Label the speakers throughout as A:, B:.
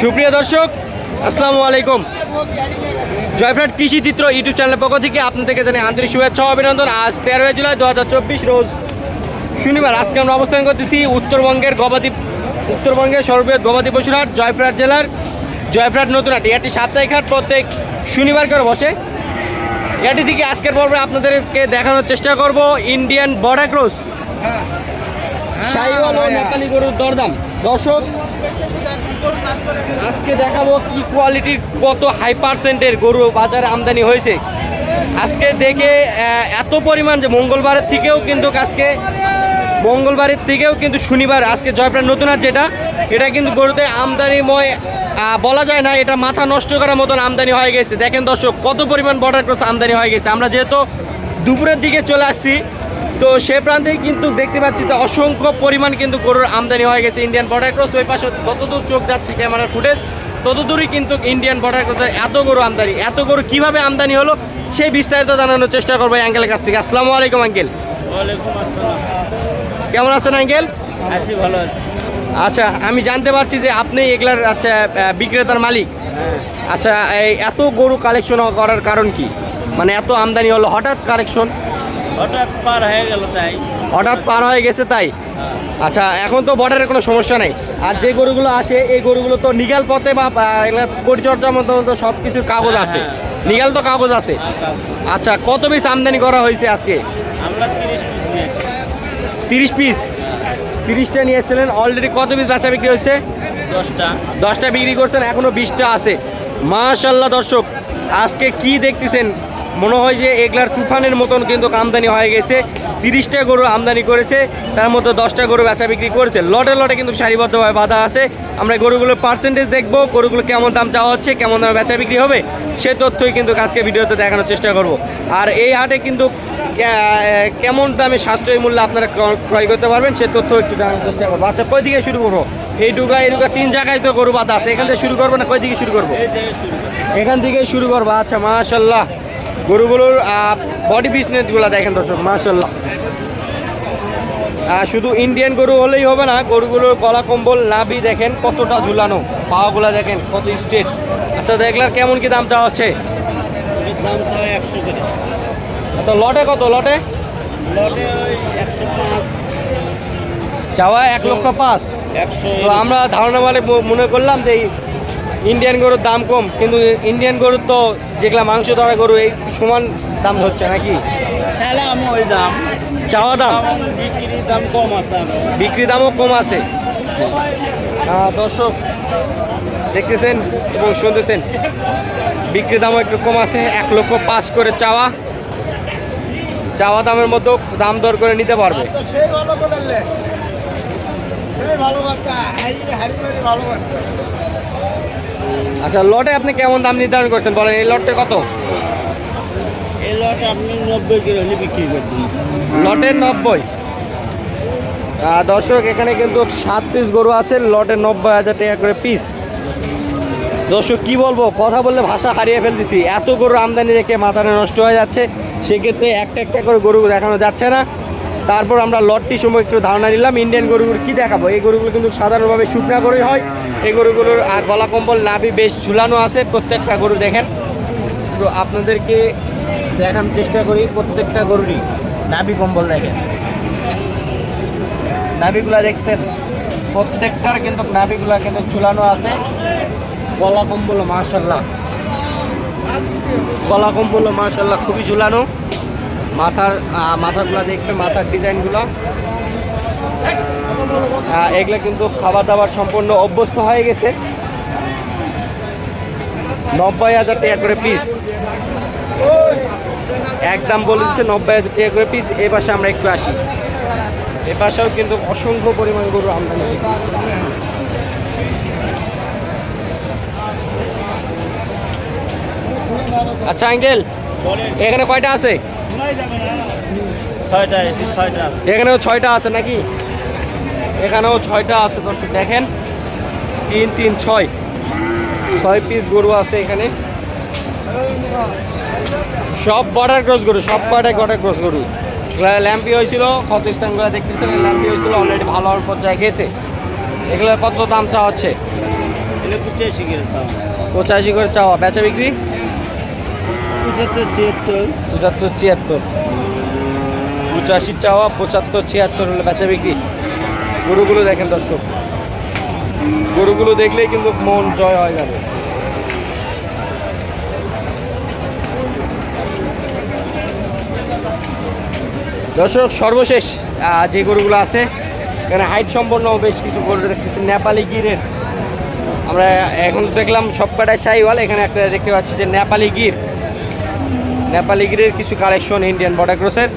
A: সুপ্রিয় দর্শক আসসালামু আলাইকুম। জয়ফ্রাট কৃষি চিত্র ইউটিউব চ্যানেলের পক্ষ থেকে আপনাদেরকে জানাই আন্তরিক শুভেচ্ছা অভিনন্দন। আজ তেরোই জুলাই দু হাজার চব্বিশ রোজ শনিবার। আজকে আমরা অবস্থান করতেছি উত্তরবঙ্গের গবাদি উত্তরবঙ্গের সর্ববৃহৎ গবাদি পশুর হাট জয়ফ্রাট জেলার জয়ফ্রাট নতুন হাট। এটি সাপ্তাহিক হাট প্রত্যেক শনিবার করে বসে। এটি থেকে আজকের পর্বে আপনাদেরকে দেখানোর চেষ্টা করব ইন্ডিয়ান বর্ডার ক্রস। শাহিওয়াল ও নেপালি গরুর দরদাম। দর্শক দেখাবো কি কোয়ালিটির কত হাই পার্সেন্টের গরু বাজারে আমদানি হয়েছে। আজকে দেখে এত পরিমাণ যে মঙ্গলবারের থেকেও কিন্তু আজকে, মঙ্গলবারের থেকেও কিন্তু শনিবার, আজকে জয়প্রাণ নতুন আর যেটা, এটা কিন্তু গরুতে আমদানিময় বলা যায় না, এটা মাথা নষ্ট করার মতন আমদানি হয়ে গেছে। দেখেন দর্শক, কত পরিমাণ বর্ডার ক্রস আমদানি হয়ে গেছে। আমরা যেহেতু দুপুরের দিকে চলে আসছি, তো সে প্রান্তেই কিন্তু দেখতে পাচ্ছি যে অসংখ্য পরিমাণ কিন্তু গরুর আমদানি হয়ে গেছে। ইন্ডিয়ান বর্ডার ক্রস ওই পাশে যতদূর চোখ যাচ্ছে ক্যামেরার ফুটেজ ততদূরই কিন্তু ইন্ডিয়ান বর্ডার ক্রসে এত গরু আমদানি এত গরু কীভাবে আমদানি হলো সেই বিস্তারিত জানানোর চেষ্টা করব এই আঙ্কেলের কাছ থেকে। আসসালামু আলাইকুম আঙ্কেল। কেমন আছেন আঙ্কেল?
B: আছি ভালো আছি।
A: আচ্ছা আমি জানতে পারছি যে আপনি এগুলার আচ্ছা বিক্রেতার মালিক।
B: হ্যাঁ।
A: আচ্ছা এই এত গরু কালেকশন করার কারণ কি? মানে এত আমদানি হলো হঠাৎ কালেকশন
B: হঠাৎ পার হয়ে গেল তাই।
A: হঠাৎ পার হয়ে গেছে তাই? আচ্ছা এখন তো বর্ডারের কোনো সমস্যা নেই। আর যে গরুগুলো আসে এই গরুগুলো তো নিগাল পথে বা পরিচর্যার মতো তো সব কিছুর কাগজ আছে। নিগাল তো কাগজ আছে। আচ্ছা কত পিস আমদানি করা হয়েছে আজকে?
B: তিরিশ পিস
A: তিরিশটা নিয়ে এসেছিলেন। অলরেডি কত পিস বেচা বিক্রি হয়েছে?
B: দশটা।
A: দশটা বিক্রি করছেন এখনও বিশটা আছে। মাশাল্লাহ দর্শক আজকে কি দেখতেছেন? মনে হয় যে এগুলার তুফানের মতন কিন্তু আমদানি হয়ে গেছে। তিরিশটা গরু আমদানি করেছে তার মধ্যে দশটা গরু বেচা বিক্রি করেছে। লটে লটে কিন্তু সারিবদ্ধভাবে বাধা আছে। আমরা গরুগুলোর পার্সেন্টেজ দেখব গরুগুলো কেমন দাম চাওয়া হচ্ছে কেমন দামে বেচা বিক্রি হবে সে তথ্যই কিন্তু আজকে ভিডিওতে দেখানোর চেষ্টা করব। আর এই হাটে কিন্তু কেমন দামে সাশ্রয়ী মূল্যে আপনারা ক্রয়- ক্রয় করতে পারবেন সে তথ্য একটু জানার চেষ্টা করব। আচ্ছা কই থেকে শুরু করব? এইটুকা এইটুকা তিন জায়গায় তো গরু বাধা আছে এখান থেকে শুরু করব না কই থেকে শুরু করব?
B: এই
A: এখান থেকে শুরু করব আচ্ছা মাশাল্লাহ গরুগুলোর বডি বিজনেসগুলো দেখেন দর্শক আহ, শুধু ইন্ডিয়ান গরু হলেই হবে না গরুগুলোর গলা কম্বল নাভি দেখেন কতটা ঝুলানো পাওয়াগুলো দেখেন কত স্ট্রেট আচ্ছা দেখলাম কেমন কি দাম চাওয়া হচ্ছে?
B: দাম চাই একশো করে।
A: আচ্ছা লটে কত লটে?
B: লটে একশো পাঁচ।
A: চাওয়া এক লক্ষ পাঁচ।
B: একশো।
A: তো আমরা ধারণা মানে মনে করলাম যে ইন্ডিয়ান গরুর দাম কম কিন্তু ইন্ডিয়ান গরুর তো যেগুলা মাংস ধরা গরু এই সমান দাম হচ্ছে নাকি?
B: সালাম ওই দাম।
A: চাওয়া দাম?
B: এবং বিক্রির দাম কম আছে।
A: বিক্রি দামও কম আছে। দর্শক দেখতেছেন এবং শুনতেছেন বিক্রি দামও একটু কম আছে এক লক্ষ পাঁচ করে চাওয়া। চাওয়া দামের মতো দাম দর করে নিতে পারবে।
C: ভালো করলে সেই ভালো বাচ্চা হারি হারি মারি ভালো বাচ্চা
A: আচ্ছা লটে আপনি কেমন দাম নির্ধারণ করছেন? বলেন এই লটটা কত?
B: এই লটে আপনি নব্বই কিলো বিক্রি করবেন
A: লটের নব্বই। দর্শক এখানে কিন্তু সাত পিস গরু আছে লটে নব্বই হাজার টাকা করে পিস দর্শক কি বলব? কথা বললে ভাষা হারিয়ে ফেলতেছি। এত গরু আমদানি দেখে মাথাটা নষ্ট হয়ে যাচ্ছে। সেক্ষেত্রে একটা একটা করে গরু দেখানো যাচ্ছে না। তারপর আমরা লটটি সময় একটু ধারণা নিলাম। ইন্ডিয়ান গরুগুলো কি দেখাবো? এই গরুগুলো কিন্তু সাধারণভাবে শুকনা গরুই হয়। এই গরুগুলোর আর গলা কম্বল, নাভি বেশ ঝুলানো আছে প্রত্যেকটা গরু দেখেন। তো আপনাদেরকে দেখানোর চেষ্টা করি প্রত্যেকটা গরুরই। নাভি কম্বল দেখেন। নাভিগুলা দেখছেন? প্রত্যেকটার কিন্তু নাভিগুলা কিন্তু ঝুলানো আছে। গলা কম্বল মার্শাল্লাহ গলা কম্বল মার্শাল্লাহ খুবই ঝুলানো। মাথার মাথাগুলা দেখবে মাথার ডিজাইনগুলো। এগুলো কিন্তু খাবার দাবার সম্পূর্ণ অভ্যস্ত হয়ে গেছে। নব্বই হাজার টাকা করে পিস একদম বলে দিচ্ছে নব্বই হাজার টাকা করে পিস এ পাশে আমরা একটু আসি। এ পাশেও কিন্তু অসংখ্য পরিমাণ গরু আমদানি হয়েছে। আচ্ছা আঙ্কেল, এখানে কয়টা আছে? এখানেও ছয়টা আছে নাকি? এখানেও ছয়টা আছে দর্শক দেখেন। তিন তিন ছয়। ছয় পিস গরু আছে এখানে। সব বর্ডার ক্রস গরু সব কয়টা বর্ডার ক্রস গরু। ল্যাম্পি হয়েছিল কত স্থানগুলো দেখতেছেন ল্যাম্পি হয়েছিল অলরেডি ভালো হওয়ার পর্যায়ে গেছে। এগুলোর কত দাম চাওয়া হচ্ছে?
B: পঁচাশি করে চাওয়া
A: বেচা বিক্রি?
B: পঁচাত্তর, ছিয়াত্তর।
A: পঁচাত্তর পঁচাশি চাওয়া, পঁচাত্তর, ছিয়াত্তর হলে বেচা বিক্রি। গরুগুলো দেখেন দর্শক। গরুগুলো দেখলেই কিন্তু মন জয় হয়ে যাবে। দর্শক, সর্বশেষ যে গরুগুলো আছে, এখানে হাইট সম্পন্ন বেশ কিছু গরু দেখতেছি, নেপালি গিরের। আমরা এখন দেখলাম সব কটায় শাহিওয়াল এখানে একটা দেখতে পাচ্ছি যে নেপালি গির। নেপালি গিরের কিছু কালেকশন ইন্ডিয়ান বর্ডার ক্রসের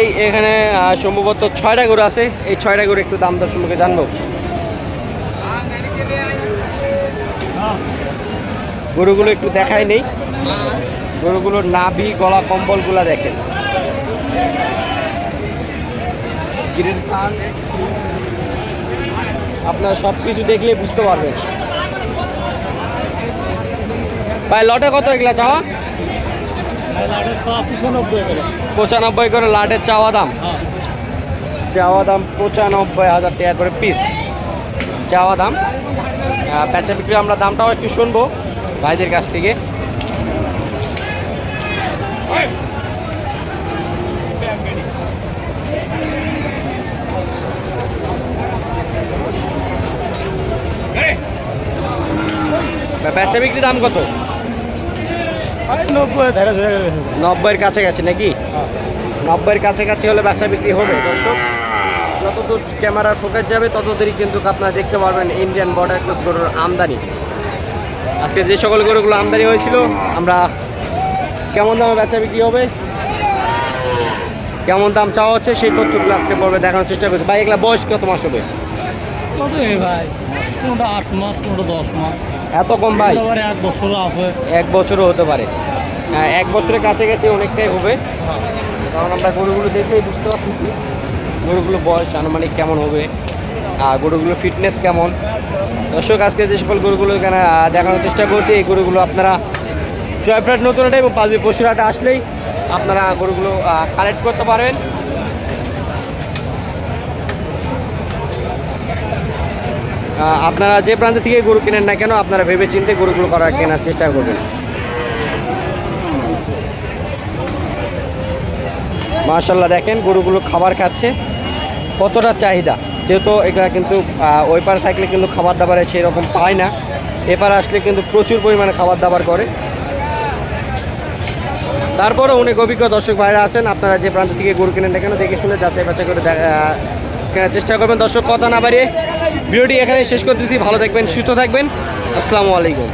A: এই এখানে সম্ভবত ছয়টা গরু আছে। এই ছয়টা গরু একটু দাম দর সম্পর্কে জানব। গরুগুলো একটু দেখাই নেই। গরুগুলোর নাভি, গলা, কম্বলগুলা দেখেন। আপনার সব কিছু দেখলে বুঝতে পারবেন। ভাই, লটে কত এগুলা চাওয়া? পঁচানব্বই করে লাটের চাওয়া দাম। চাওয়া দাম পঁচানব্বই হাজার টাকা করে পিস চাওয়া দাম বেচা বিক্রি আমরা দামটাও একটু শুনব ভাইদের কাছ থেকে। বেচা বিক্রি দাম কত? নব্বইয়ের কাছাকাছি নাকি? নব্বইয়ের কাছাকাছি হলে বেচা বিক্রি হবে দর্শক। যতদূর ক্যামেরার ফোকাস যাবে ততদূরই কিন্তু আপনারা দেখতে পারবেন ইন্ডিয়ান বর্ডার ক্রস গরুর আমদানি। আজকে যে সকল গরুগুলো আমদানি হয়েছিল আমরা কেমন দামে বেচা বিক্রি হবে? কেমন দাম চাওয়া হচ্ছে সেই তথ্যগুলো আজকে পর্বে দেখানোর চেষ্টা করছি। ভাই এগুলা বয়স কত মাস হবে?
B: কত ভাই? কোনটা আট মাস কোনটা দশ মাস?
A: এত কম ভাই?
B: এক বছর আছে।
A: এক বছরও হতে পারে। হ্যাঁ, এক বছরের কাছাকাছি অনেকটাই হবে। কারণ আমরা গরুগুলো দেখলেই বুঝতে পারতেছি গরুগুলো বয়স আনুমানিক কেমন হবে আর গরুগুলো ফিটনেস কেমন। দর্শক আজকে যে সকল গরুগুলো এখানে দেখানোর চেষ্টা করছি এই গরুগুলো আপনারা জয়প্রাট নতুন হাটে এবং পাঁচবি পশুরহাটে আসলেই আপনারা গরুগুলো কালেক্ট করতে পারবেন। আপনারা যে প্রান্ত থেকে গরু কেনেন না কেন আপনারা ভেবে চিন্তে গরুগুলো করার কেনার চেষ্টা করবেন। মার্শাল্লাহ দেখেন গরুগুলো খাবার খাচ্ছে। কতটা চাহিদা? যেহেতু এটা কিন্তু ওই পারে থাকলে কিন্তু খাবার দাবারে সেই রকম পায় না। এপারে আসলে কিন্তু প্রচুর পরিমাণে খাবার দাবার করে। তারপরে অনেক অভিজ্ঞ দর্শক ভাইরা আছেন। আপনারা যে প্রান্ত থেকে গরু কিনেন না কেন দেখে শুনে যাচাই বাছাই করে কেনার চেষ্টা করবেন। দর্শক, কথা না বাড়িয়ে ভিডিওটি এখানে শেষ করতেছি। ভালো থাকবেন সুস্থ থাকবেন। আসসালামু আলাইকুম।